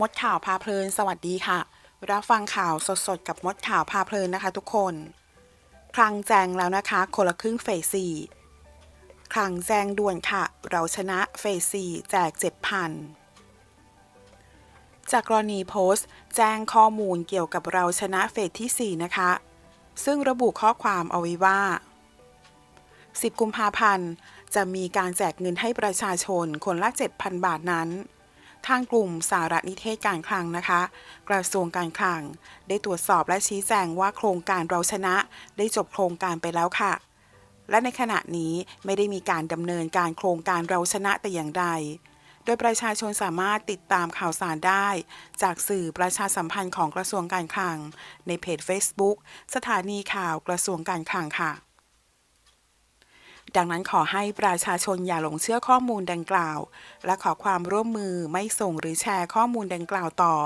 มดข่าวพาเพลิน สวัสดีค่ะ รับฟังข่าวสดๆ กับมดข่าวพาเพลินนะคะ ทุกคน คลังแจงแล้วนะคะ คนละครึ่งเฟสสี่คลังแจงด่วนค่ะ เราชนะเฟสสี่แจก7,000จากกรณีโพสต์ แจ้งข้อมูลเกี่ยวกับเราชนะเฟสที่ 4 นะคะ ซึ่งระบุข้อความเอาไว้ว่า 10 กุมภาพันธ์ จะมีการแจกเงินให้ประชาชนคนละ 7,000 บาทนั้น ทางกลุ่มสารนิเทศการคลังนะคะ กระทรวงการคลัง ได้ตรวจสอบและชี้แจงว่าโครงการเราชนะได้จบโครงการไปแล้วค่ะ และในขณะนี้ไม่ได้มีการดำเนินการโครงการเราชนะแต่อย่างใด โดยประชาชนสามารถติดตามข่าวสารได้ จากสื่อประชาสัมพันธ์ของกระทรวงการคลัง ในเพจ Facebook สถานีข่าวกระทรวงการคลังค่ะ ดังนั้นขอให้ประชาชนอย่าหลงเชื่อข้อมูลดังกล่าว และขอความร่วมมือไม่ส่งหรือแชร์ข้อมูลดังกล่าวต่อ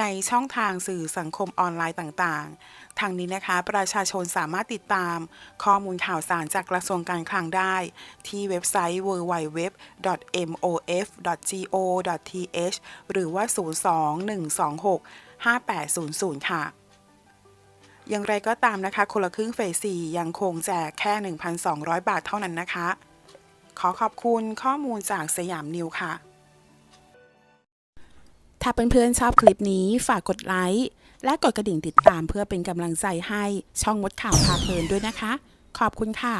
ในช่องทางสื่อสังคมออนไลน์ต่างๆ ทางนี้นะคะ ประชาชนสามารถติดตาม ข้อมูลข่าวสารจากกระทรวงการคลังได้ ที่เว็บไซต์ www.mof.go.th หรือว่า 021265800 ค่ะ อย่างไรก็ตามนะคะ คนละครึ่งเฟส4ยังคงแจกแค่ 1,200 บาทเท่านั้นนะคะ ขอขอบคุณข้อมูลจากสยามนิวค่ะ ถ้าเพื่อนๆชอบคลิปนี้ฝากกดไลค์ และกดกระดิ่งติดตามเพื่อเป็นกำลังใจให้ช่องมดข่าวพาเพลินด้วยนะคะ ขอบคุณค่ะ